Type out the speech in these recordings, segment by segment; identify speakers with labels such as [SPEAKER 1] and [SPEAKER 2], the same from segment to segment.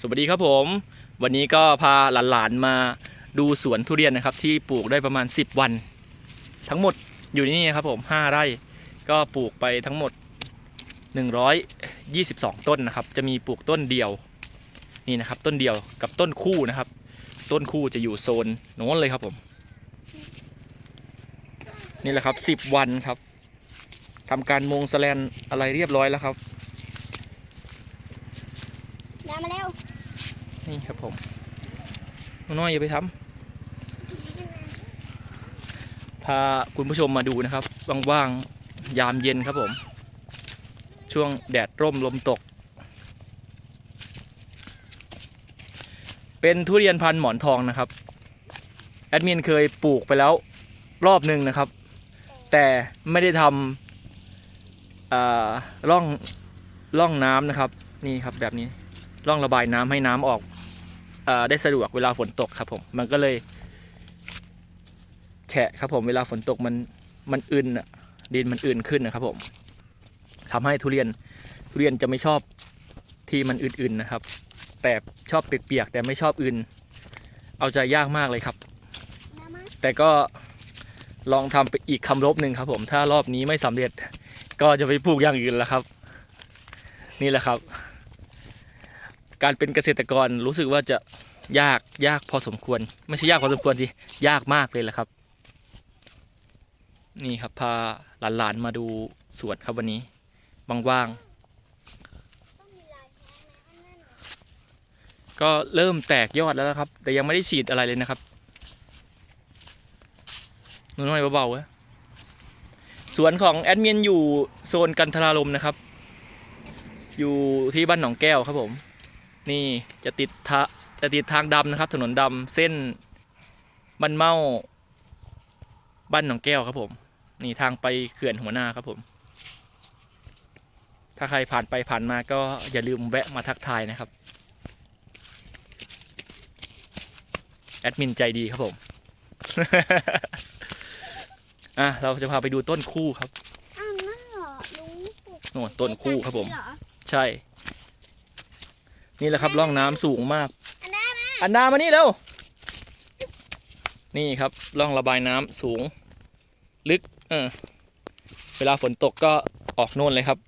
[SPEAKER 1] สวัสดีครับผม วันนี้ก็พาหลานๆมาดูสวนทุเรียนนะครับ ที่ปลูกได้ประมาณ 10 วัน ทั้งหมดอยู่นี่นะครับผม5ไร่ก็ปลูกไปทั้งหมด 122 ต้นนะครับ จะมีปลูกต้นเดียวนี่นะครับ ต้นเดียวกับต้นคู่นะครับ ต้นคู่จะอยู่โซนโน้นเลยครับผม นี่แหละครับ 10 วันครับทำการมงสแลนอะไรเรียบร้อยแล้วครับ
[SPEAKER 2] ดามาเร็ว
[SPEAKER 1] นี่ครับผมน้อยๆอย่าไปทำพาคุณผู้ชมมาดูนะครับว่างๆยามเย็นครับผม ช่วงแดดร่มลมตก เป็นทุเรียนพันธุ์หมอนทองนะครับ แอดมินเคยปลูกไปแล้วรอบหนึ่งนะครับ แต่ไม่ได้ทำอ่าร่องร่องน้ำนะครับ นี่ครับแบบนี้ร่องระบายน้ำให้น้ำออก ได้สะดวกเวลาฝนตกครับผม มันก็เลยแฉะครับผมเวลาฝนตกมันมันอึนอะดินมันอื่นขึ้นนะครับผมทำให้ทุเรียนทุเรียนจะไม่ชอบที่มันอื่นๆนะครับ แต่ชอบเปียกๆแต่ไม่ชอบอื่นเอาใจยากมากเลยครับ แต่ก็ลองทำไปอีกคำรบหนึ่งครับผม ถ้ารอบนี้ไม่สำเร็จก็จะไปปลูกอย่างอื่นแล้วครับ นี่แหละครับ การเป็นเกษตรกรรู้สึกว่าจะยากยากพอสมควร ไม่ใช่ยากพอสมควรสิยากมากเลยแหละครับ นี่ครับพาหลานๆมาดูสวนครับวันนี้ว่าง
[SPEAKER 2] ต้องมีลายแท้ไหมอันนั้นน่ะ
[SPEAKER 1] ๆก็เริ่มแตกยอดแล้วนะครับ แต่ยังไม่ได้ฉีดอะไรเลยนะครับหนูน้อยเบาๆนะสวนของแอดมินอยู่โซนกันทรารมนะครับ อยู่ที่บ้านหนองแก้วครับผม นี่จะติดทะจะติดทางดำนะครับ ถนนดำเส้นบ้านเมาบ้านหนองแก้วครับผม นี่ทางไปเขื่อนหัวหน้าครับผม ถ้าใครผ่านไปผ่านมาก็อย่าลืมแวะมาทักทายนะครับ แอดมินใจดีครับผม อะเราจะพาไปดูต้นคู่ครับ
[SPEAKER 2] อ้าวนั่นเหรอลุงปลูก
[SPEAKER 1] โน่นต้นคู่ครับผม
[SPEAKER 2] เหอ
[SPEAKER 1] ใช่ นี่แหละครับร่องน้ำสูงมาก
[SPEAKER 2] อันนั้นมา
[SPEAKER 1] อันดามานี่เร็ว นี่ครับร่องระบายน้ำสูง ลึก เออ เวลาฝนตกก็ออกโน่นเลยครับ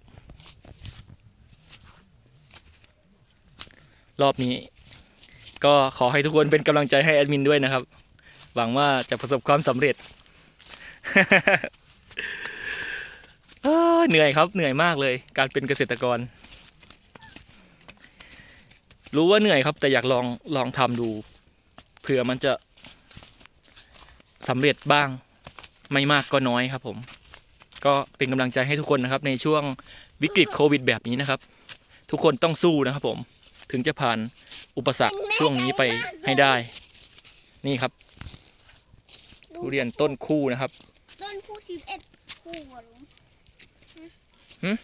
[SPEAKER 1] รอบนี้ ก็ขอให้ทุกคนเป็นกำลังใจให้แอดมินด้วยนะครับ หวังว่าจะประสบความสำเร็จเอ้อเหนื่อยครับเหนื่อยมากเลย การเป็นเกษตรกร รู้ว่าเหนื่อยครับ แต่อยากลองลองทำดู เผื่อมันจะสำเร็จบ้างไม่มากก็น้อยครับผม ก็เป็นกำลังใจให้ทุกคนนะครับ ในช่วงวิกฤตโควิดแบบนี้นะครับ ทุกคนต้องสู้นะครับผมถึงจะผ่านอุปสรรคช่วงนี้ไปให้ได้ นี่ครับ ทุเรียนต้นคู่นะครับ
[SPEAKER 2] ต้นคู่สิบเอ็ดคู่อะลุง
[SPEAKER 1] หึ
[SPEAKER 2] ต้น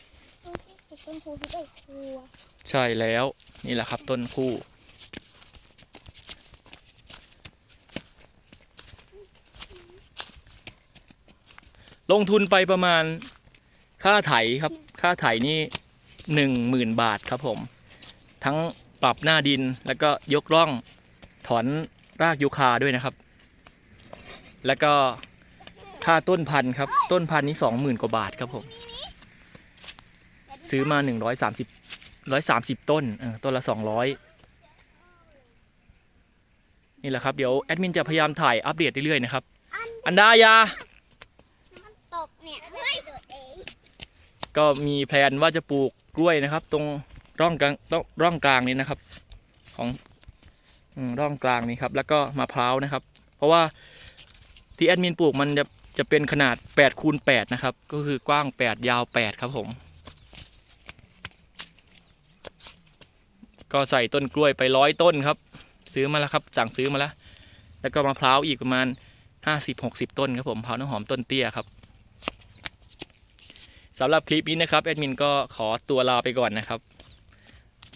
[SPEAKER 2] ต้นคูสิบเอ็ดคูอะ
[SPEAKER 1] ใช่แล้วนี่แหละครับต้นคู่ ลงทุนไปประมาณค่าไถครับ ค่าไถนี่หนึ่งหมื่นบาทครับผม ทั้งปรับหน้าดินแล้วก็ยกร่องถอนรากยูคาด้วยนะครับ แล้วก็ค่าต้นพันธุ์ครับ ต้นพันธุ์นี้สองหมื่นกว่าบาทครับผม ซื้อมาหนึ่งร้อยสามสิบร้อยสามสิบต้นเออต้นละสองร้อยนี่แหละครับเดี๋ยวแอดมินจะพยายามถ่ายอัปเดตเรื่อยๆนะครับ อันดายา
[SPEAKER 2] มันตกเนี่ยเฮ้ยโดดเอง
[SPEAKER 1] ก็มีแพลนว่าจะปลูกกล้วยนะครับ ตรงร่องกลางต้องร่องกลางนี้นะครับ ของอืมร่องกลางนี้ครับแล้วก็มะพร้าวนะครับ เพราะว่าที่แอดมินปลูกมันจะจะเป็นขนาด8คูณ8นะครับ ก็คือกว้าง 8 ยาว 8 ครับผม ก็ใส่ต้นกล้วยไปร้อยต้นครับ ซื้อมาแล้วครับสั่งซื้อมาแล้ว แล้วก็มะพร้าวอีกประมาณ50-60ต้นครับผมมะพร้าวน้ำหอมต้นเตี้ยครับสำหรับคลิปนี้นะครับแอดมินก็ขอตัวลาไปก่อนนะครับ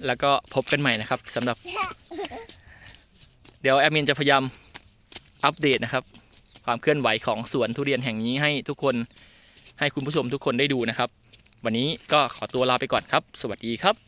[SPEAKER 1] แล้วก็พบกันใหม่นะครับสำหรับ เดี๋ยวแอดมินจะพยายามอัปเดตนะครับ ความเคลื่อนไหวของสวนทุเรียนแห่งนี้ให้ทุกคนให้คุณผู้ชมทุกคนได้ดูนะครับ วันนี้ก็ขอตัวลาไปก่อนครับ สวัสดีครับ